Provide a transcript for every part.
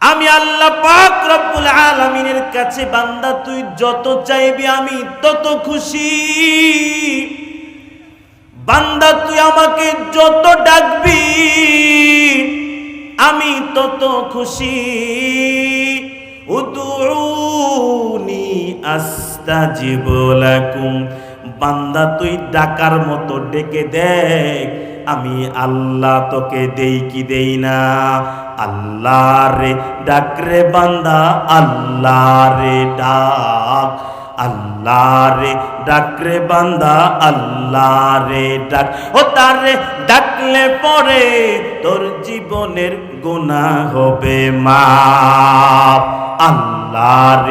আমি আল্লাহ পাক রব্বুল আলামিনের কাছে বান্দা, তুই যত চাইবি আমি তত খুশি। বান্দা, তুই আমাকে যত ডাকবি আমি তত খুশি। উদুনি আস্তাজিব লাকুম। বান্দা, তুই ডাকার মতো ডেকে দেখ, আমি আল্লাহ তোকে দেই কি দেই না। আল্লাহ রে বান্দা আল্লাহ রে ডাক আল্লাহ রে বান্দা আল্লাহ রে ডাক। ও তারে ডাকলে পরে তোর জীবনের গুণা হবে মাপ আল্লাহ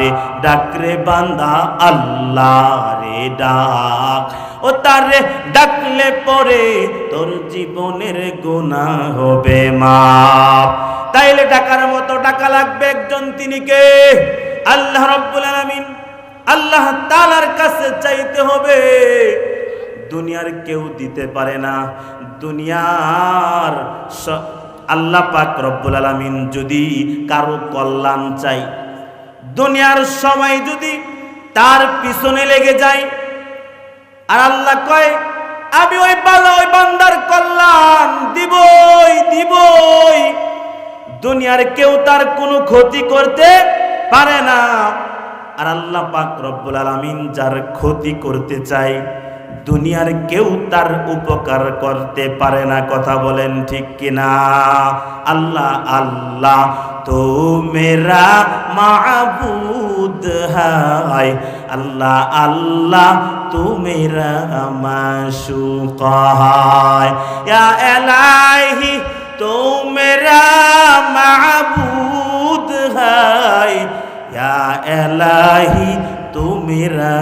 রে বান্দা আল্লাহ রে ডাক। ও তারে ডাকলে পরে তোর জীবনের গুণা হবে মাপ তাইলে টাকার মতো টাকা লাগবে একজন তিনি কে? আল্লাহ রব্বুল আলামিন। আল্লাহ তালার কাছে চাইতে হবে, দুনিয়ার কেউ দিতে পারে না। দুনিয়ার আল্লাহ পাক রব্বুল আলামিন যদি কারও কল্যাণ চাই দুনিয়ার সময় যদি তার পিছনে লেগে যায়, আর আল্লাহ কয়, আমি ওই বালা, ওই বান্দার কল্যাণ দিবই দিবই। দুনিয়ার কেউ তার কোনো ক্ষতি করতে পারে না। আর আল্লাহ পাক রব্বুল আলামিন যার ক্ষতি করতে চায়, দুনিয়ার কেউ তার উপকার করতে পারে না, কথা বলেন ঠিক কিনা? আল্লাহ আল্লাহ, তো মেরা মাবুদ হায়। আল্লাহ আল্লাহ, তু মেরা মাশুক হায়। এলাহি এলাহি তু মেরা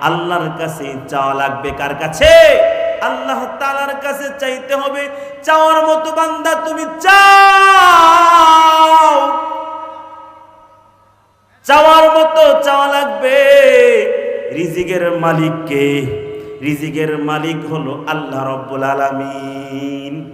আল্লাহর কাছে চাওয়া লাগবে কার কাছে? আল্লাহ তালার কাছে চাইতে হবে, চাওয়ার মতো বান্দা তুমি চাও। চাওয়ার মতো চাওয়া লাগবে। রিজিকের মালিককে। রিজিকের মালিক হলো আল্লাহ রব্বুল আলামিন।